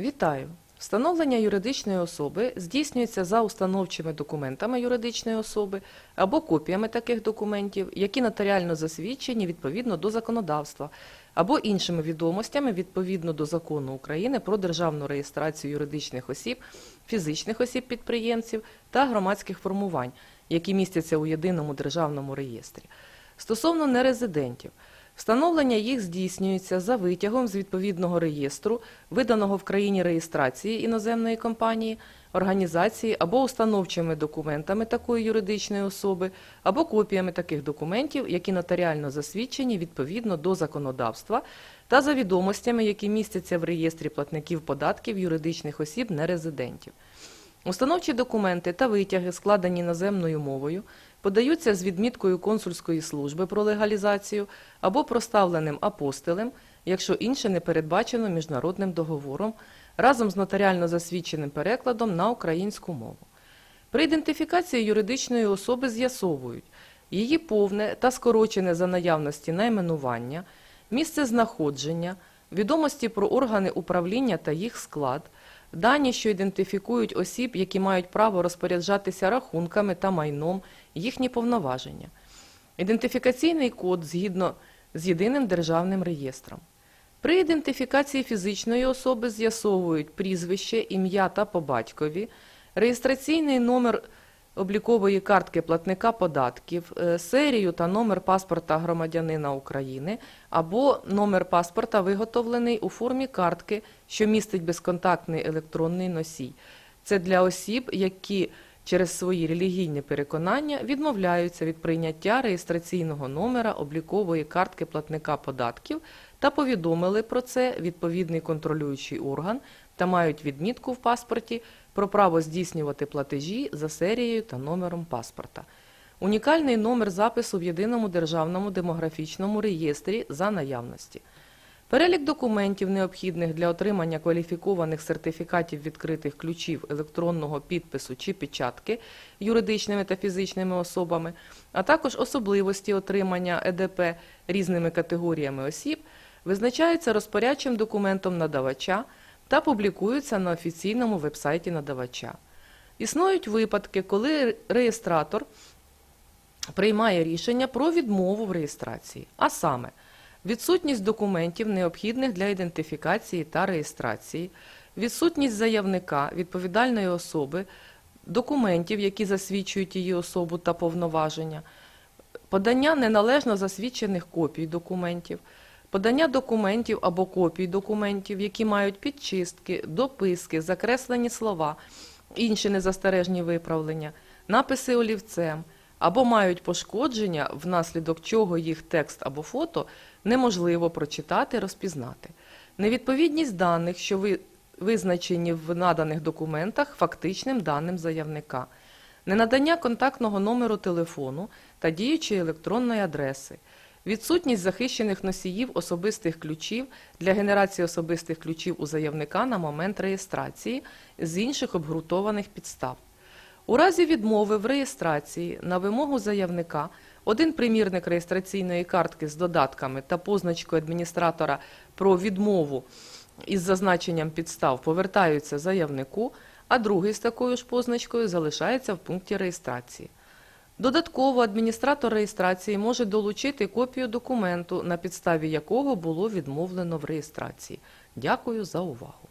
Вітаю! Встановлення юридичної особи здійснюється за установчими документами юридичної особи або копіями таких документів, які нотаріально засвідчені відповідно до законодавства, або іншими відомостями відповідно до закону України про державну реєстрацію юридичних осіб, фізичних осіб-підприємців та громадських формувань, які містяться у єдиному державному реєстрі. Стосовно нерезидентів, встановлення їх здійснюється за витягом з відповідного реєстру, виданого в країні реєстрації іноземної компанії, організації або установчими документами такої юридичної особи, або копіями таких документів, які нотаріально засвідчені відповідно до законодавства, та за відомостями, які містяться в реєстрі платників податків юридичних осіб нерезидентів. Установчі документи та витяги, складені іноземною мовою, подаються з відміткою консульської служби про легалізацію або проставленим апостилем, якщо інше не передбачено міжнародним договором, разом з нотаріально засвідченим перекладом на українську мову. При ідентифікації юридичної особи з'ясовують її повне та скорочене за наявності найменування, місце знаходження, відомості про органи управління та їх склад, дані, що ідентифікують осіб, які мають право розпоряджатися рахунками та майном, їхні повноваження, ідентифікаційний код згідно з єдиним державним реєстром. При ідентифікації фізичної особи з'ясовують прізвище, ім'я та по батькові, реєстраційний номер облікової картки платника податків, е, серію та номер паспорта громадянина України або номер паспорта, виготовлений у формі картки, що містить безконтактний електронний носій. Це для осіб, які через свої релігійні переконання відмовляються від прийняття реєстраційного номера облікової картки платника податків та повідомили про це відповідний контролюючий орган та мають відмітку в паспорті про право здійснювати платежі за серією та номером паспорта. Унікальний номер запису в єдиному державному демографічному реєстрі за наявності. Перелік документів, необхідних для отримання кваліфікованих сертифікатів відкритих ключів електронного підпису чи печатки юридичними та фізичними особами, а також особливості отримання ЕДП різними категоріями осіб, визначаються розпорядчим документом надавача та публікуються на офіційному вебсайті надавача. Існують випадки, коли реєстратор приймає рішення про відмову в реєстрації, а саме відсутність документів, необхідних для ідентифікації та реєстрації, відсутність заявника, відповідальної особи, документів, які засвідчують її особу та повноваження, подання неналежно засвідчених копій документів, подання документів або копій документів, які мають підчистки, дописки, закреслені слова, інші незастережні виправлення, написи олівцем або мають пошкодження, внаслідок чого їх текст або фото неможливо прочитати, розпізнати. Невідповідність даних, що ви- визначені в наданих документах фактичним даним заявника, ненадання контактного номеру телефону та діючої електронної адреси, відсутність захищених носіїв особистих ключів для генерації особистих ключів у заявника на момент реєстрації з інших обґрунтованих підстав. У разі відмови в реєстрації на вимогу заявника один примірник реєстраційної картки з додатками та позначкою адміністратора про відмову із зазначенням підстав повертаються заявнику, а другий з такою ж позначкою залишається в пункті реєстрації. Додатково адміністратор реєстрації може долучити копію документу, на підставі якого було відмовлено в реєстрації. Дякую за увагу.